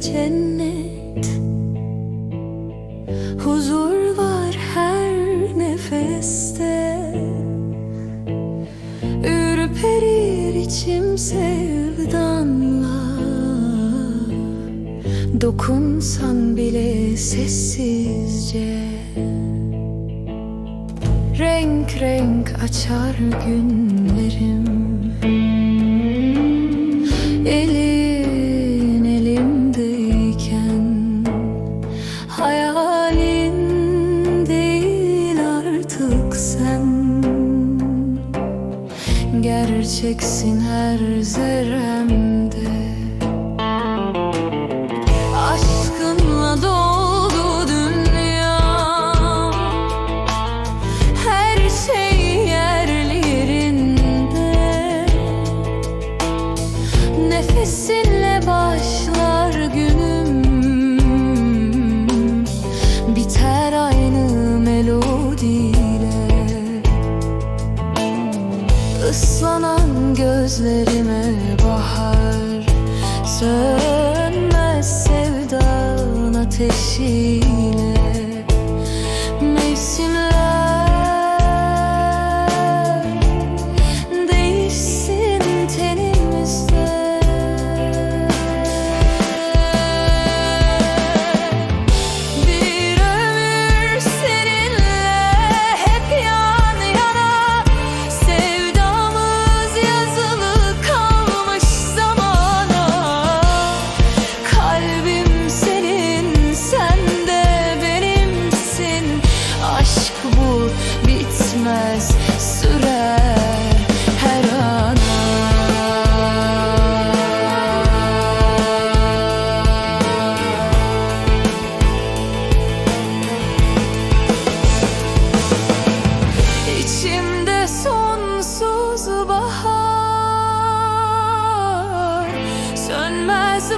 cennet. Huzur var her nefeste. Ürperir içim sevdanla Dokunsan bile sessizce. Renk renk açar günlerim Gerçeksin her zerremde. Aşkınla doldu dünya. Her şey yerli yerinde Nefesinle başlar gözlerime bahar Sönmez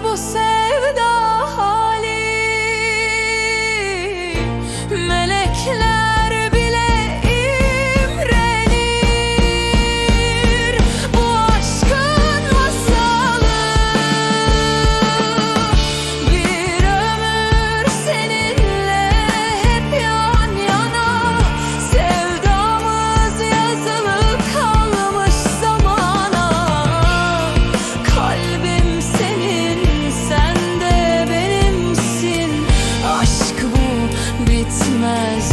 você. Christmas